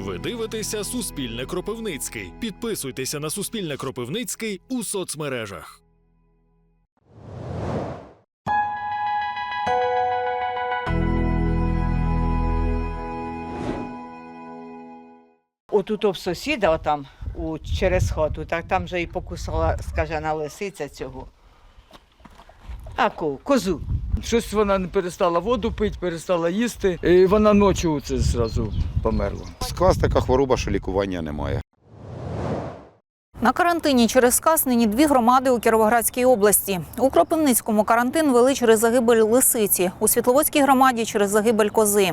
Ви дивитеся Суспільне Кропивницький. Підписуйтеся на Суспільне Кропивницький у соцмережах. Отут об сусіда, отам, у, через хату, так там же і покусала скажена лисиця цього. А ко, козу. Щось вона не перестала воду пити, перестала їсти. І вона ночі це зразу померла. Сказ така хвороба, що лікування немає. На карантині через сказ нині дві громади у Кіровоградській області. У Кропивницькому карантин вели через загибель лисиці, у Світловодській громаді через загибель кози.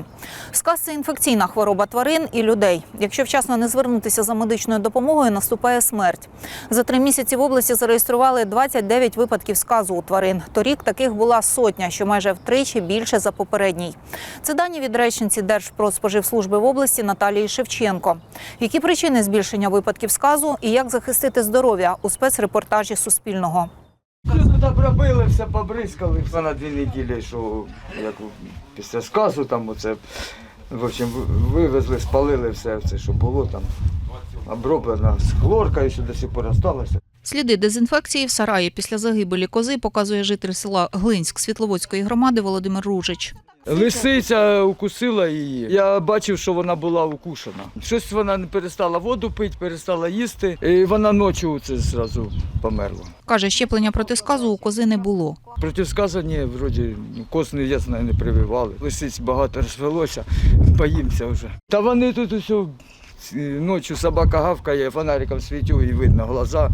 Сказ це інфекційна хвороба тварин і людей. Якщо вчасно не звернутися за медичною допомогою, наступає смерть. За три місяці в області зареєстрували 29 випадків сказу у тварин. Торік таких була сотня, що майже втричі більше за попередній. Це дані від речниці Держпродспоживслужби в області Наталії Шевченко. Які причини збільшення випадків сказу і як захистити здоров'я у спецрепортажі Суспільного? Все тут обробили, все побризкали. Все на дві неділі, що як після сказу там оце. В общем, вивезли, спалили все це, що було там. Оброблено з хлоркою, що до сих пор осталося. Сліди дезінфекції в сараї після загибелі кози показує житель села Глинськ Світловодської громади Володимир Ружич. Лисиця укусила її. Я бачив, що вона була укушена. Щось вона не перестала воду пити, перестала їсти. І вона ночі це зразу померла. Каже, щеплення проти сказу у кози не було. Протисказані, вроді, ну, коз не я знаю, не прививали. Лисиць багато розвелося, боїмося вже. Та вони тут усе ночі собака гавкає, фонариком світю і видно глаза,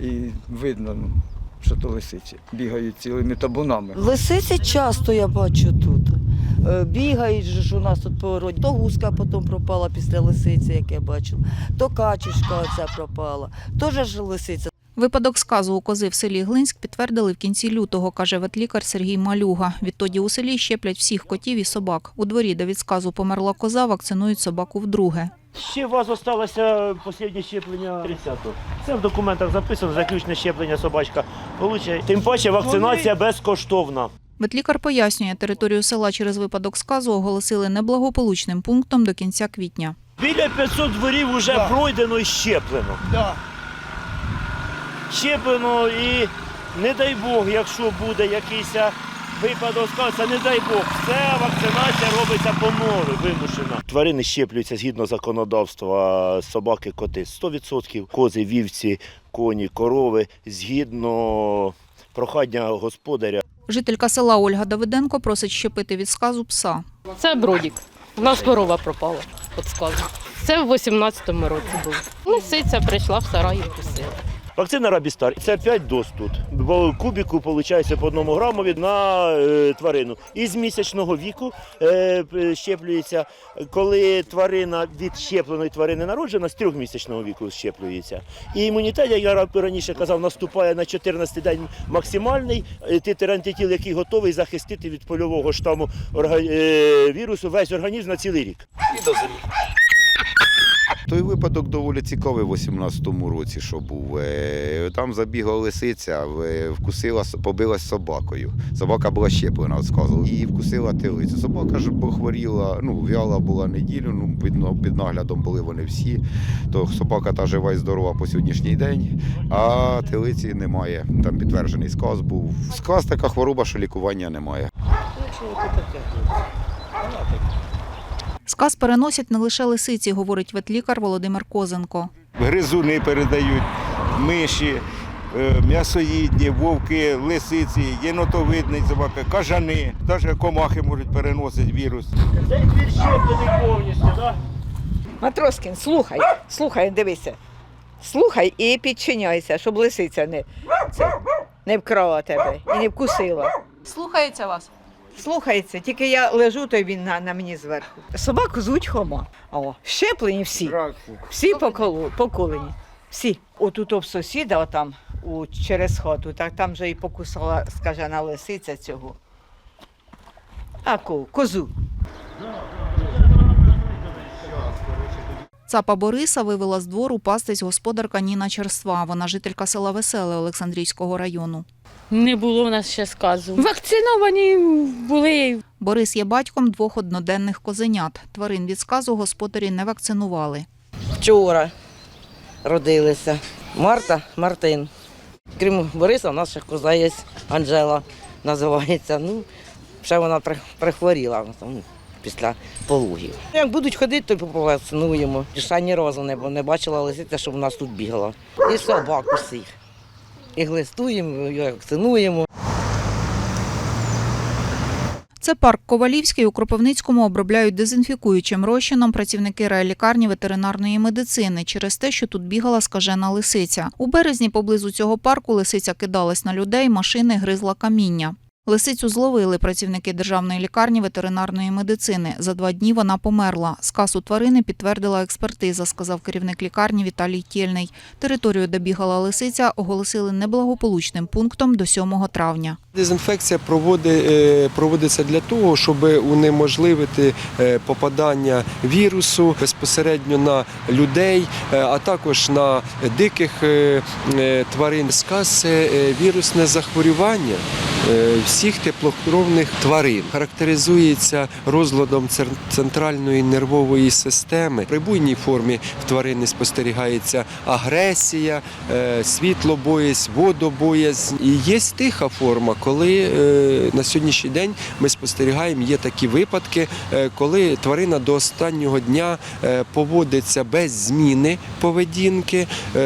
і видно, ну, що то лисиці. Бігають цілими табунами. Лисиці часто я бачу тут. Е, Бігають ж у нас тут по городі. То гуска потім пропала після лисиці, як я бачила, то качечка оця пропала. Теж ж лисиця. Випадок сказу у кози в селі Глинськ підтвердили в кінці лютого, каже ветлікар Сергій Малюга. Відтоді у селі щеплять всіх котів і собак. У дворі, де від сказу померла коза, вакцинують собаку вдруге. Ще у вас залишилося останнє щеплення 30-го. Це в документах записано, заключне щеплення собачка получає. Тим паче вакцинація безкоштовна. Ветлікар пояснює, територію села через випадок сказу оголосили неблагополучним пунктом до кінця квітня. Біля 500 дворів вже пройдено і щеплено. Щеплено і не дай Бог, якщо буде якийсь випадок сказу, це не дай Бог. Все вакцинація робиться по нові, вимушена. Тварини щеплюються згідно законодавства собаки, коти 100%, кози, вівці, коні, корови згідно прохання господаря. Жителька села Ольга Давиденко просить щепити від сказу пса. Це бродік. У нас корова пропала від сказу. Це в 18-му році було. Лисиця прийшла в сарай і вкусила. Вакцина Рабістар це 5 доз тут. Бо кубіку виходить по одному грамові на е, тварину. І з місячного віку е, щеплюється. Коли тварина від щепленої тварини народжена, з трьохмісячного віку щеплюється. І імунітет, як я раніше казав, наступає на 14 день максимальний. Е, Титр антитіл, який готовий захистити від польового штаму вірусу весь організм на цілий рік. Той випадок доволі цікавий в 18-му році, що був. Е, Там забігла лисиця, вкусила, с- побилась собакою. Собака була щеплена сказу і вкусила телицю. Собака ж похворіла, ну, в'яла була неділю, ну, під, під наглядом були вони всі. То собака та жива і здорова по сьогоднішній день, а телиці немає. Там підтверджений сказ був. Сказ така хвороба, що лікування немає. Сказ переносять не лише лисиці, говорить ветлікар Володимир Козенко. гризуни передають, миші, е, м'ясоїдні, вовки, лисиці, єнотовидний собака, кажани, навіть комахи можуть переносити вірус. Цей двір щеплений повністю, так? Матроскін, слухай, слухай, дивися. Слухай і підчиняйся, щоб лисиця не, це, не вкрала тебе і не вкусила. Слухається вас. Слухається, тільки я лежу, то він на, на мені зверху. Собаку звуть Хома. О, щеплені всі. Всі поколу, поколені. Всі. Отут об сусіда, отам, у, через хату, так там же і покусала скажена лисиця цього. А ко, козу. Цапа Бориса вивела з двору пастись господарка Ніна Черства. Вона жителька села Веселе Олександрійського району. Не було в нас ще сказу. Вакциновані були. Борис є батьком двох одноденних козенят. Тварин від сказу господарі не вакцинували. Вчора родилися. Марта, Мартин. Крім Бориса, у нас ще коза є, Анжела називається. Ну, ще вона при- прихворіла після пологів. Як будуть ходити, то повакцинуємо. Ще ні разу не, не бачила лисиця, щоб у нас тут бігала. І собак усіх. І глистуємо, і вакцинуємо. Це парк Ковалівський у Кропивницькому обробляють дезінфікуючим розчином працівники райлікарні ветеринарної медицини через те, що тут бігала скажена лисиця. У березні поблизу цього парку лисиця кидалась на людей, машини гризла каміння. Лисицю зловили працівники державної лікарні ветеринарної медицини. За два дні вона померла. Сказу тварини підтвердила експертиза, сказав керівник лікарні Віталій Тєльний. Територію, де бігала лисиця, оголосили неблагополучним пунктом до 7 травня. Дезінфекція е, проводиться для того, щоб унеможливити е, попадання вірусу безпосередньо на людей, е, а також на диких тварин. Сказ це вірусне захворювання всіх теплокровних тварин. Характеризується розладом центральної нервової системи. При буйній формі в тварини спостерігається агресія, е, світлобоязнь, водобоязнь. І є тиха форма, коли е, на сьогоднішній день ми спостерігаємо, є такі випадки, е, коли тварина до останнього дня е, поводиться без зміни поведінки, е,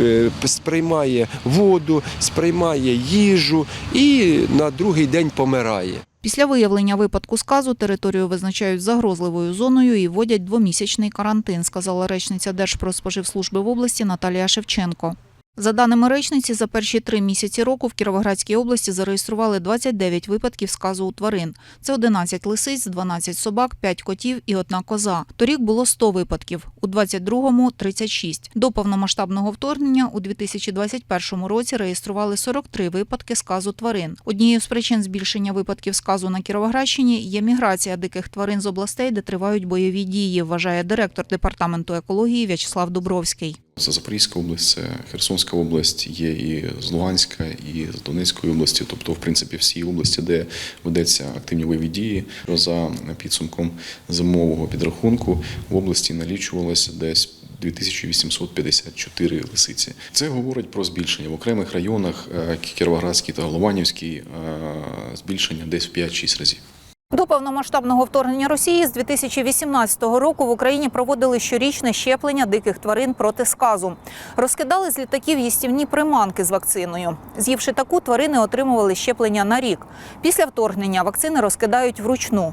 е, сприймає воду, сприймає їжу і на другий день помирає. Після виявлення випадку сказу територію визначають загрозливою зоною і вводять двомісячний карантин, сказала речниця Держпродспоживслужби в області Наталія Шевченко. За даними речниці, за перші три місяці року в Кіровоградській області зареєстрували 29 випадків сказу у тварин. Це 11 лисиць, 12 собак, 5 котів і одна коза. Торік було 100 випадків, у 22-му – 36. До повномасштабного вторгнення у 2021 році реєстрували 43 випадки сказу тварин. Однією з причин збільшення випадків сказу на Кіровоградщині є міграція диких тварин з областей, де тривають бойові дії, вважає директор департаменту екології В'ячеслав Дубровський. Це Запорізька область, це Херсонська область, є і з Луганська, і з Донецької області, тобто, в принципі, всі області, де ведеться активні бойові дії. За підсумком зимового підрахунку в області налічувалося десь 2854 лисиці. Це говорить про збільшення в окремих районах е, Кіровоградський та Голованівський е, збільшення десь в 5-6 разів. До повномасштабного вторгнення Росії з 2018 року в Україні проводили щорічне щеплення диких тварин проти сказу. Розкидали з літаків їстівні приманки з вакциною. З'ївши таку, тварини отримували щеплення на рік. Після вторгнення вакцини розкидають вручну.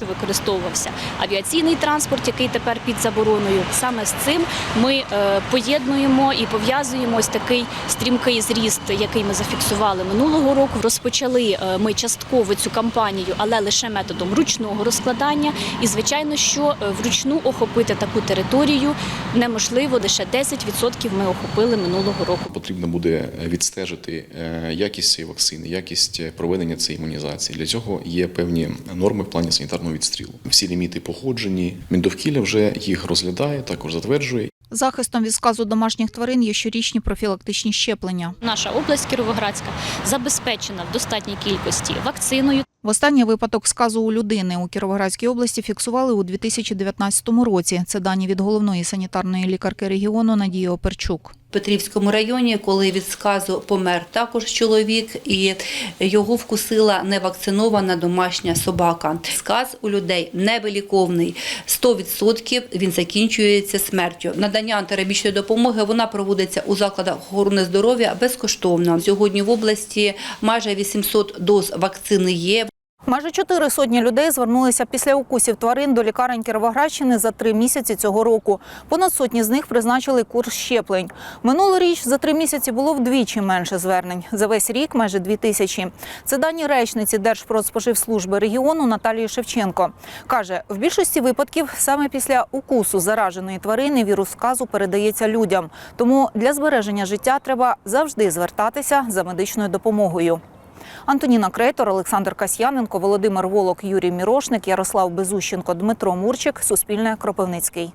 Використовувався авіаційний транспорт, який тепер під забороною. Саме з цим ми е, поєднуємо і пов'язуємо ось такий стрімкий зріст, який ми зафіксували минулого року. Розпочали е, ми частково цю кампанію, але лише методом ручного розкладання. І звичайно, що е, вручну охопити таку територію неможливо. Лише 10% ми охопили минулого року. Потрібно буде відстежити якість цієї вакцини, якість проведення цієї імунізації. Для цього є певні норми в плані санітарного відстрілу. Всі ліміти походжені. Міндовкілля вже їх розглядає, також затверджує. Захистом від сказу домашніх тварин є щорічні профілактичні щеплення. Наша область Кіровоградська забезпечена в достатній кількості вакциною. Востаннє випадок сказу у людини у Кіровоградській області фіксували у 2019 році. Це дані від головної санітарної лікарки регіону Надії Оперчук. Петрівському районі, коли від сказу помер також чоловік, і його вкусила невакцинована домашня собака. Сказ у людей невиліковний. 100% він закінчується смертю. Надання антирабічної допомоги вона проводиться у закладах охорони здоров'я безкоштовно. Сьогодні в області майже 800 доз вакцини є. Майже чотири сотні людей звернулися після укусів тварин до лікарень Кіровоградщини за три місяці цього року. Понад сотні з них призначили курс щеплень. Минулоріч за три місяці було вдвічі менше звернень. За весь рік майже дві тисячі. Це дані речниці Держпродспоживслужби регіону Наталії Шевченко. Каже, в більшості випадків саме після укусу зараженої тварини вірус сказу передається людям. Тому для збереження життя треба завжди звертатися за медичною допомогою. Антоніна Крейтор, Олександр Касьяненко, Володимир Волок, Юрій Мірошник, Ярослав Безущенко, Дмитро Мурчик. Суспільне Кропивницький.